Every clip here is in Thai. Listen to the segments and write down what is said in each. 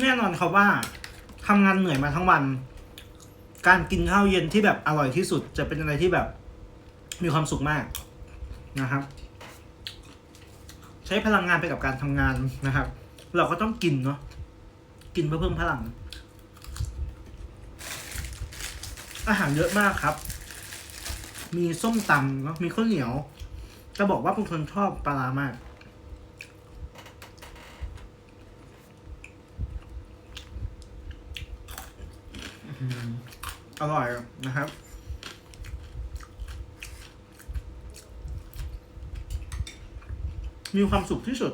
แน่นอนครับว่าทำงานเหนื่อยมาทั้งวัน การกินข้าวเย็นที่แบบอร่อยที่สุด จะเป็นอะไรที่แบบ มีความสุขมากนะครับ ใช้พลังงานไปกับการทำงานนะครับ เราก็ต้องกินเนาะกินเพื่อเพิ่มพลัง อาหารเยอะมากครับ มีส้มตำเนาะมีข้าวเหนียวจะบอกว่าเป็นคนชอบปลามาก อืม อร่อยนะครับ มีความสุขที่สุด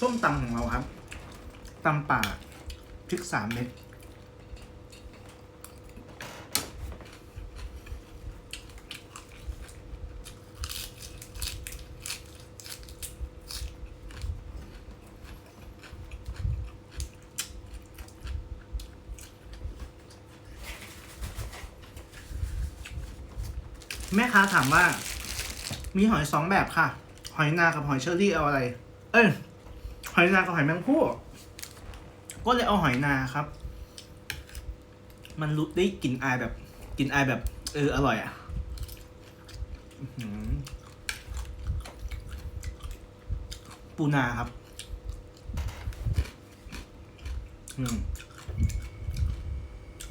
ส้มตำของเราครับตำป่าพริกสามเม็ด แม่ค้าถามว่า มีหอยสองแบบค่ะ หอยนากับหอยเชอรี่เอาอะไร เอ้ยหอยนากับหอยแมงผู้ก็เลยเอาหอยนาครับ มันรู้ได้กลิ่นอายแบบกลิ่นอายแบบ เอออร่อยอะปูนาครับ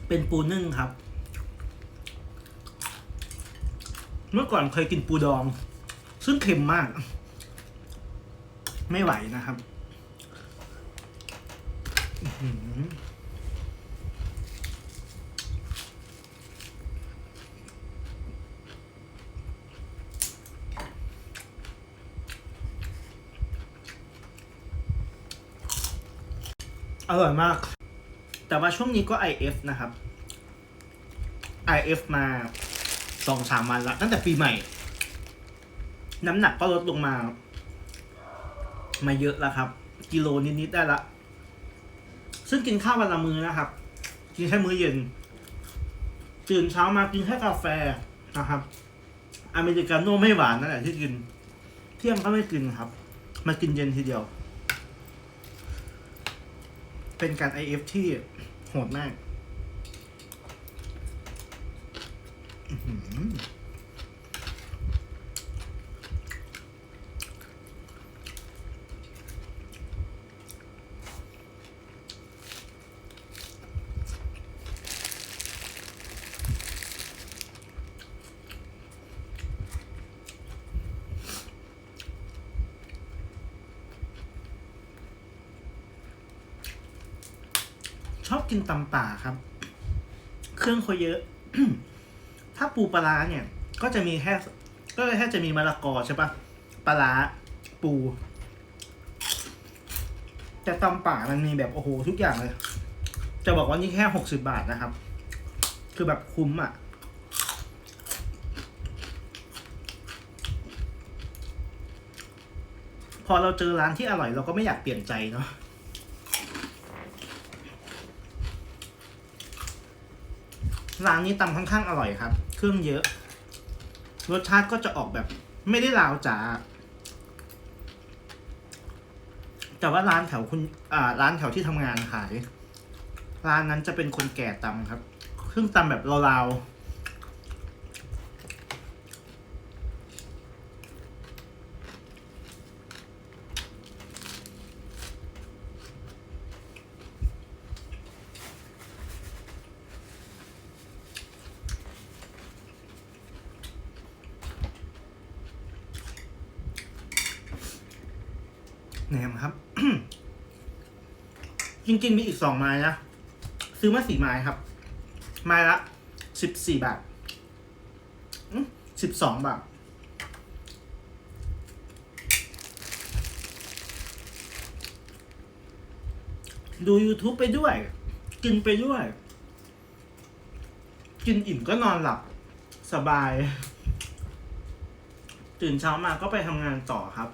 เป็นปูนึ่งครับ เมื่อก่อนเคยกินปูดอง ซึ่งเค็มมาก ไม่ไหวนะครับอร่อยมาก แต่ว่าช่วงนี้ก็ IF นะครับ IF มา สองสามวันละตั้งแต่ปีใหม่ น้ำหนักก็ลดลงมา มาเยอะแล้วครับ กิโลนิดๆได้ละ ซึ่งกินข้าววันละมื้อนะครับ กินแค่มื้อเย็นตื่นเช้ามากินแค่กาแฟนะครับ อเมริกาโน่ไม่หวานนั่นแหละที่กิน เที่ยงก็ไม่กินครับ มากินเย็นทีเดียว เป็นการ IF ที่โหดมาก อื้อหือ ชอบกินตำป่าครับ เครื่องเขาเยอะ ถ้าปูปลาเนี่ย ก็จะมีแค่ก็แค่จะมีมะละกอใช่ปะปลาปู แต่ตำป่ามันมีแบบโอ้โหทุกอย่างเลย จะบอกว่านี่แค่หกสิบาทนะครับ คือแบบคุ้มอะพอเราเจอร้านที่อร่อยเราก็ไม่อยากเปลี่ยนใจเนาะ ร้านนี้ตำค่อนข้างอร่อยครับ เครื่องเยอะ รสชาติก็จะออกแบบ ไม่ได้ลาวจ๋าแต่ว่าร้านแถวคุณอ่าร้านแถวที่ทำงานขาย ร้านนั้นจะเป็นคนแก่ตำครับ เครื่องตำแบบลาวๆ แหนมครับ จริงๆมีอีกสองไม้นะ ซื้อมาสี่ไม้ครับ ไม้ละสิบสี่บาทสิบสองบาทดู YouTube ไปด้วย กินไปด้วย กินอิ่มก็นอนหลับ สบาย ตื่นเช้ามาก็ไปทำงานต่อครับ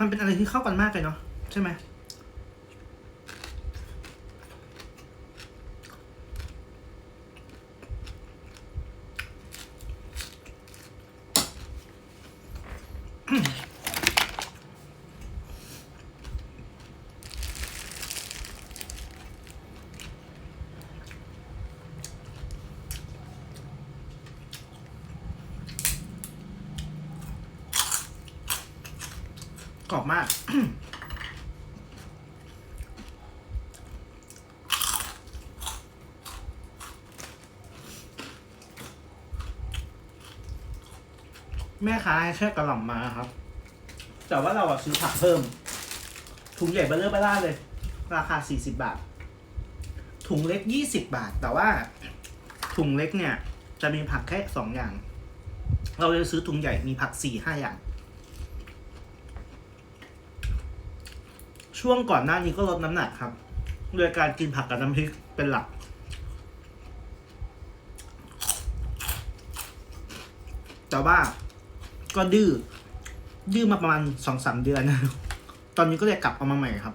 มันเป็นอะไรที่เข้ากันมากเลยเนาะใช่ไหม กรอบมาก แม่ค้าให้แค่กระหล่ำมาครับ แต่ว่าเราอะซื้อผักเพิ่ม ถุงใหญ่เบลเลอร์เบล่าเลย ราคา 40 บาท ถุงเล็ก 20 บาท แต่ว่า ถุงเล็กเนี่ย จะมีผักแค่สองอย่าง เราเลยซื้อถุงใหญ่มีผักสี่ห้าอย่าง ช่วงก่อนหน้านี้ก็ลดน้ำหนักครับ โดยการกินผักกับน้ำพริกเป็นหลัก แต่ว่าก็ดื้อ ดื้อมาประมาณสองสามเดือน ตอนนี้ก็เลยกลับเอามาใหม่ครับ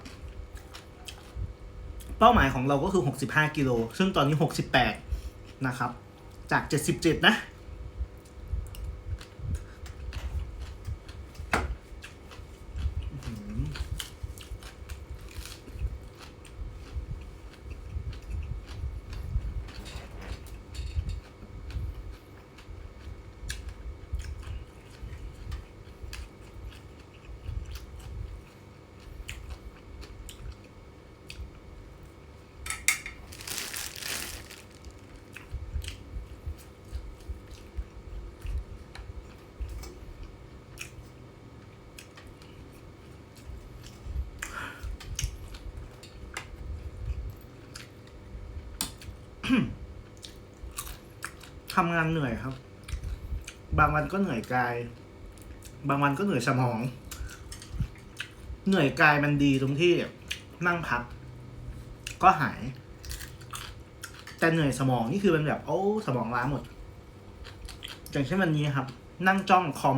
เป้าหมายของเราก็คือ 65 กิโล ซึ่งตอนนี้ 68 นะครับ จาก 77 นะ ทำงานเหนื่อยครับ บางวันก็เหนื่อยกาย บางวันก็เหนื่อยสมอง เหนื่อยกายมันดีตรงที่นั่งพัก ก็หาย แต่เหนื่อยสมองนี่คือเป็นแบบโอ้สมองล้าหมด อย่างเช่นวันนี้ครับ นั่งจ้องคอม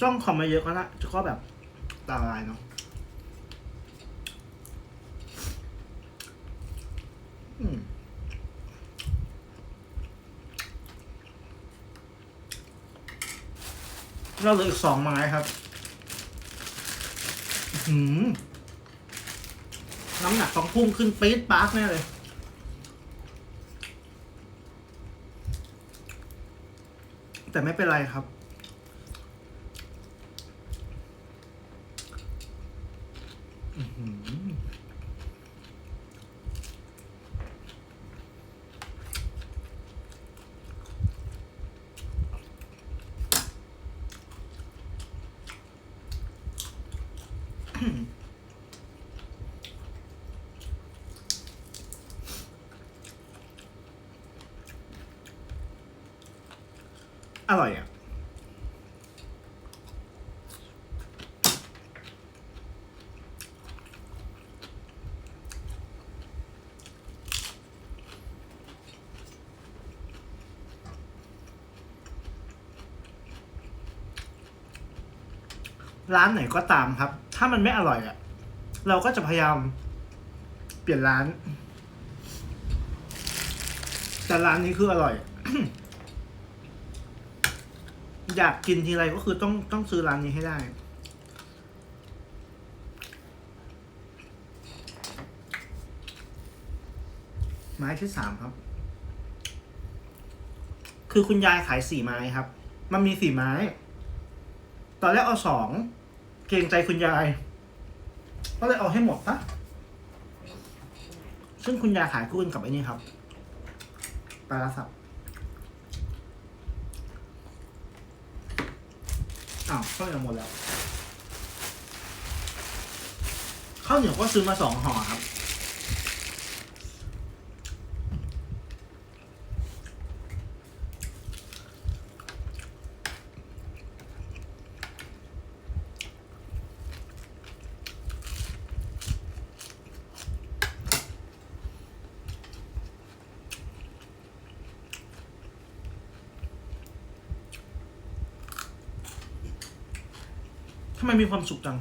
จ้องคอมมาเยอะก็นะก็แบบตาลายเนาะอืม เราเหลืออีกสองไม้ครับ หืม น้ำหนักต้องพุ่งขึ้นปี๊ดปาร์กแน่เลย แต่ไม่เป็นไรครับ อื้อหือ อร่อยอะ ร้านไหนก็ตามครับ ถ้ามันไม่อร่อยอะ่ะเราก็จะพยายามเปลี่ยนร้าน แต่ร้านนี้คืออร่อย อยากกินทีไรก็คือต้องต้องซื้อร้านนี้ให้ได้ ไม้ที่สามครับ คือคุณยายขายสี่ไม้ครับ มันมีสี่ไม้ ตอนแรกเอาสอง เกรงใจคุณยาย ก็เลยเอาให้หมดนะซึ่งคุณยายขายคู่กันกับไอ้นี่ครับปลาละสับอ้าวข้าวเหนียวหมดแล้วข้าวเหนียวก็ซื้อมาสองห่อครับ ทำไมมีความสุขจัง